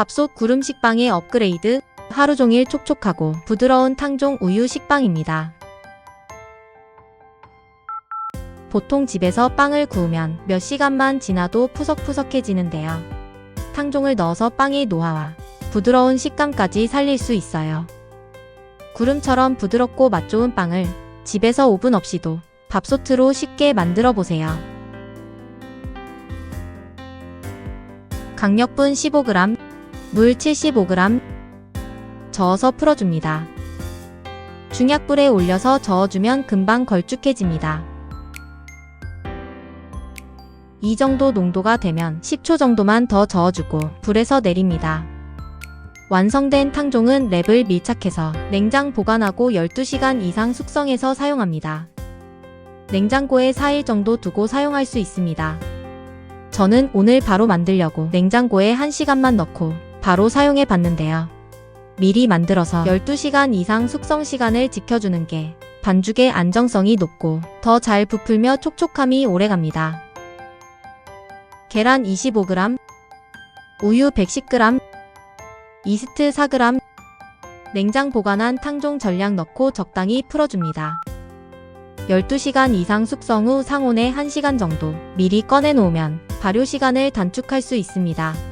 밥솥 구름 식빵의 업그레이드, 하루 종일 촉촉하고 부드러운 탕종 우유 식빵입니다. 보통 집에서 빵을 구우면 몇 시간만 지나도 푸석푸석해지는데요. 탕종을 넣어서 빵의 노화와 부드러운 식감까지 살릴 수 있어요. 구름처럼 부드럽고 맛 좋은 빵을 집에서 오븐 없이도 밥솥으로 쉽게 만들어 보세요. 강력분 15g, 물 75g, 저어서 풀어줍니다. 중약불에 올려서 저어주면 금방 걸쭉해집니다. 이 정도 농도가 되면 10초 정도만 더 저어주고 불에서 내립니다. 완성된 탕종은 랩을 밀착해서 냉장 보관하고 12시간 이상 숙성해서 사용합니다. 냉장고에 4일 정도 두고 사용할 수 있습니다. 저는 오늘 바로 만들려고 냉장고에 1시간만 넣고 바로 사용해 봤는데요. 미리 만들어서 12시간 이상 숙성 시간을 지켜주는 게 반죽의 안정성이 높고 더 잘 부풀며 촉촉함이 오래갑니다. 계란 25g, 우유 110g, 이스트 4g, 냉장 보관한 탕종 전량 넣고 적당히 풀어줍니다. 12시간 이상 숙성 후 상온에 1시간 정도 미리 꺼내 놓으면 발효 시간을 단축할 수 있습니다.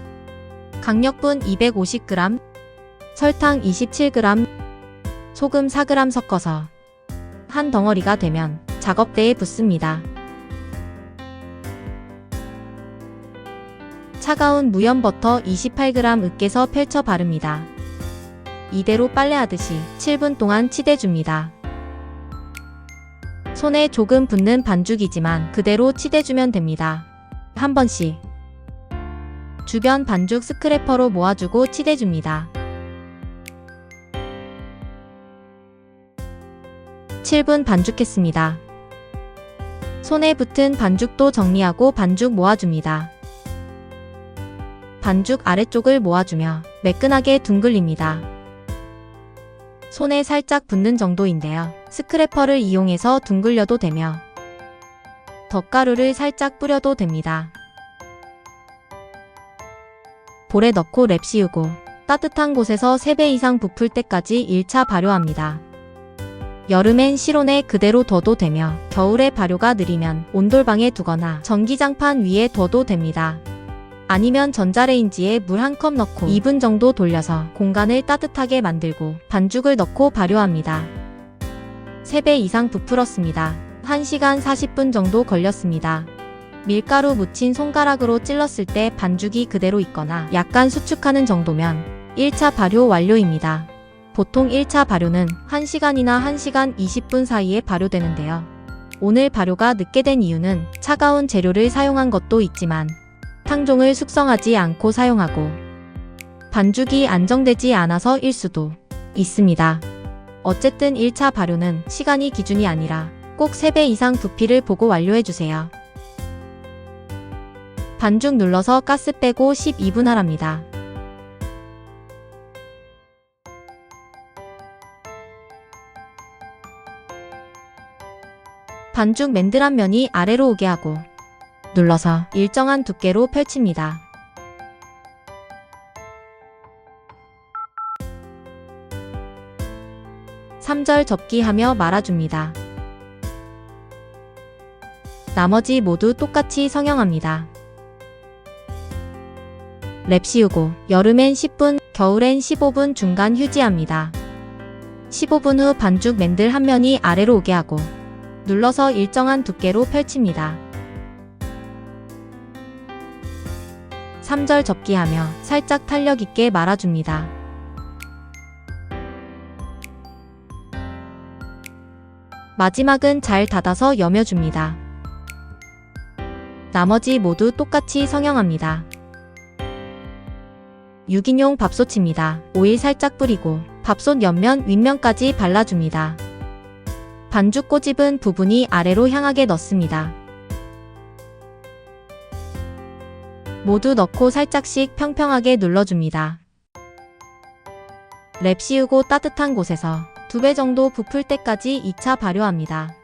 강력분 250g, 설탕 27g, 소금 4g 섞어서 한 덩어리가 되면 작업대에 붓습니다. 차가운 무염 버터 28g 으깨서 펼쳐 바릅니다. 이대로 빨래하듯이 7분 동안 치대줍니다. 손에 조금 붙는 반죽이지만 그대로 치대주면 됩니다. 한 번씩. 주변 반죽 스크래퍼로 모아주고 치대줍니다. 7분 반죽했습니다. 손에 붙은 반죽도 정리하고 반죽 모아줍니다. 반죽 아래쪽을 모아주며 매끈하게 둥글립니다. 손에 살짝 붙는 정도인데요. 스크래퍼를 이용해서 둥글려도 되며 덧가루를 살짝 뿌려도 됩니다. 볼에 넣고 랩 씌우고 따뜻한 곳에서 3배 이상 부풀 때까지 1차 발효합니다. 여름엔 실온에 그대로 둬도 되며 겨울에 발효가 느리면 온돌방에 두거나 전기장판 위에 둬도 됩니다. 아니면 전자레인지에 물 한 컵 넣고 2분 정도 돌려서 공간을 따뜻하게 만들고 반죽을 넣고 발효합니다. 3배 이상 부풀었습니다. 1시간 40분 정도 걸렸습니다. 밀가루 묻힌 손가락으로 찔렀을 때 반죽이 그대로 있거나 약간 수축하는 정도면 1차 발효 완료입니다. 보통 1차 발효는 1시간이나 1시간 20분 사이에 발효되는데요. 오늘 발효가 늦게 된 이유는 차가운 재료를 사용한 것도 있지만 탕종을 숙성하지 않고 사용하고 반죽이 안정되지 않아서 일 수도 있습니다. 어쨌든 1차 발효는 시간이 기준이 아니라 꼭 3배 이상 부피를 보고 완료해주세요. 반죽 눌러서 가스 빼고 12분 하랍니다. 반죽 맨들한 면이 아래로 오게 하고 눌러서 일정한 두께로 펼칩니다. 삼절 접기하며 말아줍니다. 나머지 모두 똑같이 성형합니다. 랩 씌우고 여름엔 10분, 겨울엔 15분 중간 휴지합니다. 15분 후 반죽 맨들 한 면이 아래로 오게 하고 눌러서 일정한 두께로 펼칩니다. 3절 접기하며 살짝 탄력 있게 말아줍니다. 마지막은 잘 닫아서 여며줍니다. 나머지 모두 똑같이 성형합니다. 유기용 밥솥입니다. 오일 살짝 뿌리고 밥솥 옆면 윗면까지 발라줍니다. 반죽 꼬집은 부분이 아래로 향하게 넣습니다. 모두 넣고 살짝씩 평평하게 눌러줍니다. 랩 씌우고 따뜻한 곳에서 2배 정도 부풀 때까지 2차 발효합니다.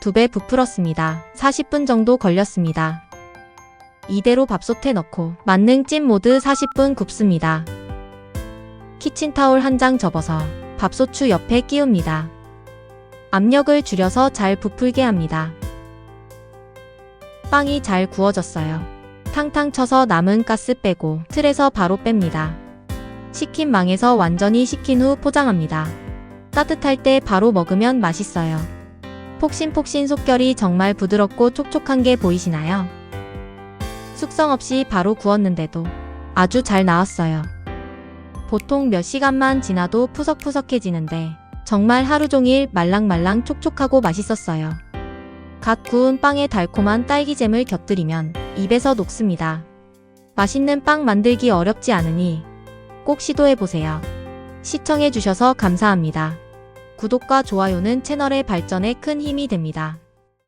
2배 부풀었습니다. 40분 정도 걸렸습니다. 이대로 밥솥에 넣고 만능 찜 모드 40분 굽습니다. 키친타올 한 장 접어서 밥솥추 옆에 끼웁니다. 압력을 줄여서 잘 부풀게 합니다. 빵이 잘 구워졌어요. 탕탕 쳐서 남은 가스 빼고 틀에서 바로 뺍니다. 식힌 망에서 완전히 식힌 후 포장합니다. 따뜻할 때 바로 먹으면 맛있어요. 폭신폭신 속결이 정말 부드럽고 촉촉한 게 보이시나요? 숙성 없이 바로 구웠는데도 아주 잘 나왔어요. 보통 몇 시간만 지나도 푸석푸석해지는데 정말 하루 종일 말랑말랑 촉촉하고 맛있었어요. 갓 구운 빵에 달콤한 딸기잼을 곁들이면 입에서 녹습니다. 맛있는 빵 만들기 어렵지 않으니 꼭 시도해보세요. 시청해주셔서 감사합니다. 구독과 좋아요는 채널의 발전에 큰 힘이 됩니다.